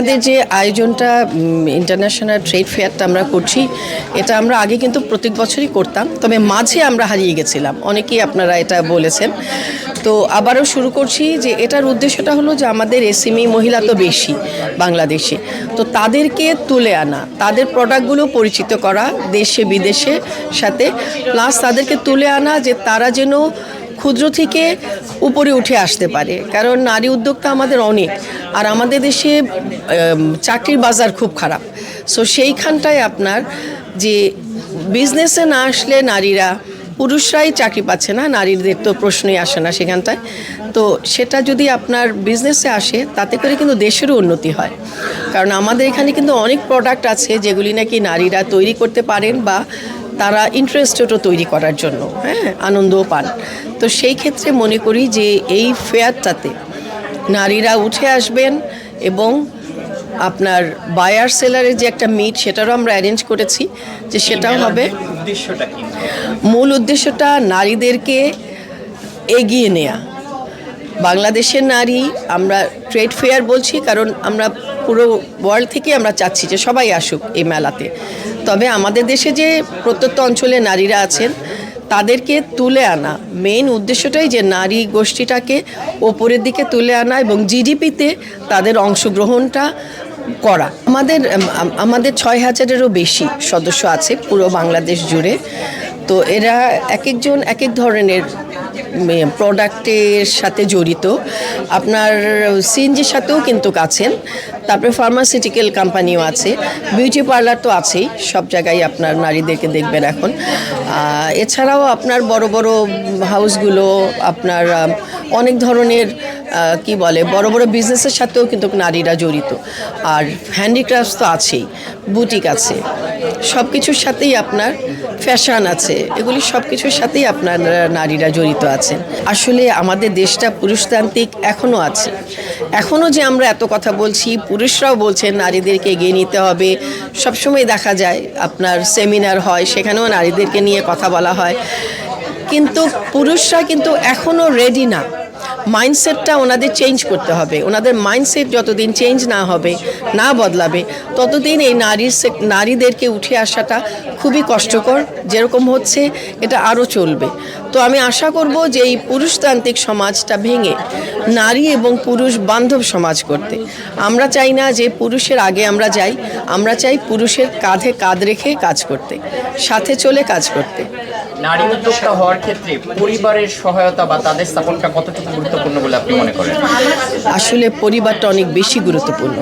আমাদের যে আয়োজনটা ইন্টারন্যাশনাল ট্রেড ফেয়ারটা আমরা করছি, এটা আমরা আগে কিন্তু প্রত্যেক বছরই করতাম, তবে মাঝে আমরা হারিয়ে গেছিলাম। অনেকেই আপনারা এটা বলেছেন। তো আবারও শুরু করছি যে এটার উদ্দেশ্যটা হলো যে আমাদের এসএমই মহিলা তো বেশি বাংলাদেশে। তো তাদেরকে তুলে আনা, তাদের প্রোডাক্টগুলো পরিচিত করা দেশে বিদেশে সাথে প্লাস তাদেরকে তুলে আনা যে তারা যেন ক্ষুদ্র থেকে উপরে উঠে আসতে পারে। কারণ নারী উদ্যোক্তা আমাদের অনেক। আর আমাদের দেশে চাকরির বাজার খুব খারাপ। সো সেইখানটায় আপনার যে বিজনেসে না আসলে নারীরা, পুরুষরাই চাকরি পাচ্ছে না, নারীদের তো প্রশ্নই আসে না সেখানটায়। তো সেটা যদি আপনার বিজনেসে আসে, তাতে করে কিন্তু দেশেরও উন্নতি হয়। কারণ আমাদের এখানে কিন্তু অনেক প্রোডাক্ট আছে, যেগুলি নাকি নারীরা তৈরি করতে পারেন বা তারা ইন্টারেস্টেডও তৈরি করার জন্য হ্যাঁ আনন্দও পান। তো সেই ক্ষেত্রে মনে করি যে এই ফেয়ারটাতে নারীরা উঠে আসবেন এবং আপনার বায়ার সেলারের যে একটা মিট সেটারও আমরা অ্যারেঞ্জ করেছি যে সেটাও হবে। মূল উদ্দেশ্যটা নারীদেরকে এগিয়ে নেয়া। বাংলাদেশের নারী আমরা ট্রেড ফেয়ার বলছি কারণ আমরা পুরো ওয়ার্ল্ড থেকে আমরা চাচ্ছি যে সবাই আসুক এই মেলাতে। তবে আমাদের দেশে যে প্রত্যন্ত অঞ্চলে নারীরা আছেন, তাদেরকে তুলে আনা মেইন উদ্দেশ্যটাই যে নারী গোষ্ঠীটাকে ওপরের দিকে তুলে আনা এবং জিডিপিতে তাদের অংশগ্রহণটা করা। আমাদের আমাদের ছয় হাজারেরও বেশি সদস্য আছে পুরো বাংলাদেশ জুড়ে। তো এরা এক একজন এক এক ধরনের প্রোডাক্টের সাথে জড়িত। আপনার সিএনজির সাথেও কিন্তু আছেন। তারপরে ফার্মাসিউটিক্যাল কোম্পানিও আছে। বিউটি পার্লার তো আছেই, সব জায়গায় আপনার নারীদেরকে দেখবেন এখন। এছাড়াও আপনার বড় বড় হাউসগুলো আপনার অনেক ধরনের কি বলে, বড় বড় বিজনেসের সাথেও কিন্তু নারীরা জড়িত। আর হ্যান্ডিক্রাফটস তো আছেই বুটিক আছে। সব কিছুর সাথেই আপনার ফ্যাশন আছে। এগুলি সব কিছুর সাথেই আপনার নারীরা জড়িত আছেন। আসলে আমাদের দেশটা পুরুষতান্ত্রিক এখনও আছে। এখনও যে আমরা এত কথা বলছি, পুরুষরাও বলছেন নারীদেরকে এগিয়ে নিতে হবে। সবসময় দেখা যায় আপনার সেমিনার হয়, সেখানেও নারীদেরকে নিয়ে কথা বলা হয়। কিন্তু পুরুষরা কিন্তু এখনও রেডি না। মাইন্ডসেটটা ওনাদের চেঞ্জ করতে হবে। ওনাদের মাইন্ডসেট যতদিন চেঞ্জ না হবে, না বদলাবে, ততদিন এই নারীর নারীদেরকে উঠে আসাটা খুবই কষ্টকর। যেরকম হচ্ছে, এটা আরও চলবে। তো আমি আশা করব যে এই পুরুষতান্ত্রিক সমাজটা ভেঙে নারী এবং পুরুষ বান্ধব সমাজ করতে। আমরা চাই না যে পুরুষের আগে আমরা যাই, আমরা চাই পুরুষের কাঁধে কাঁধ রেখে কাজ করতে, সাথে চলে কাজ করতে। নারী উদ্যোক্তা হওয়ার ক্ষেত্রে পরিবারের সহায়তা বা তাদের সাপোর্টটা কতটুকু গুরুত্বপূর্ণ বলে আপনি মনে করেন? আসলে পরিবারটা অনেক বেশি গুরুত্বপূর্ণ।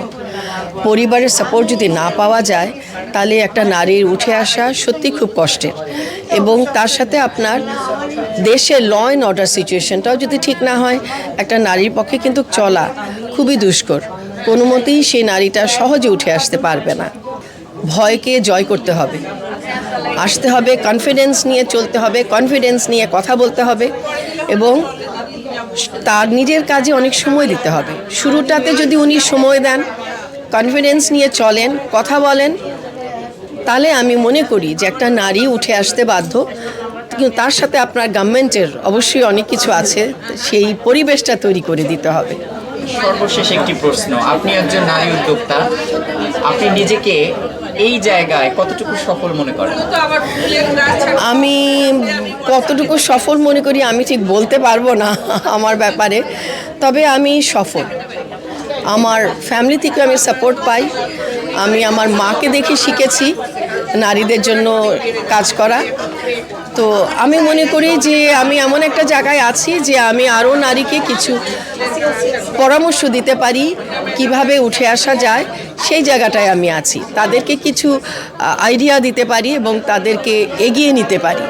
পরিবারের সাপোর্ট যদি না পাওয়া যায়, তাহলে একটা নারীর উঠে আসা সত্যি খুব কষ্টের। এবং তার সাথে আপনার দেশের ল অ্যান্ড অর্ডার সিচুয়েশনটাও যদি ঠিক না হয়, একটা নারীর পক্ষে কিন্তু চলা খুবই দুষ্কর। কোনো মতেই সেই নারীটা সহজে উঠে আসতে পারবে না। ভয়কে জয় করতে হবে। আসতে হবে কনফিডেন্স নিয়ে চলতে হবে কনফিডেন্স নিয়ে কথা বলতে হবে এবং তার নিজের কাজে অনেক সময় দিতে হবে। শুরুটাতে যদি উনি সময় দেন কনফিডেন্স নিয়ে চলেন, কথা বলেন, তাহলে আমি মনে করি যে একটা নারী উঠে আসতে বাধ্য। কিন্তু তার সাথে আপনার গভর্নমেন্টের অবশ্যই অনেক কিছু আছে, সেই পরিবেশটা তৈরি করে দিতে হবে। সর্বশেষ একটি প্রশ্ন। আপনি একজন নারী উদ্যোক্তা। আপনি নিজেকে এই জায়গায় কতটুকু সফল মনে করেন? আমি কতটুকু সফল মনে করি আমি ঠিক বলতে পারব না আমার ব্যাপারে। তবে আমি সফল। আমার ফ্যামিলি থেকে আমি সাপোর্ট পাই। আমি আমার মাকে দেখে শিখেছি নারীদের জন্য কাজ করা। তো আমি মনে করি যে আমি এমন একটা জায়গায় আছি যে আমি আরও নারীকে কিছু পরামর্শ দিতে পারি কীভাবে উঠে আসা যায়, সেই জায়গাটায় আমি আছি। তাদেরকে কিছু আইডিয়া দিতে পারি এবং তাদেরকে এগিয়ে নিতে পারি।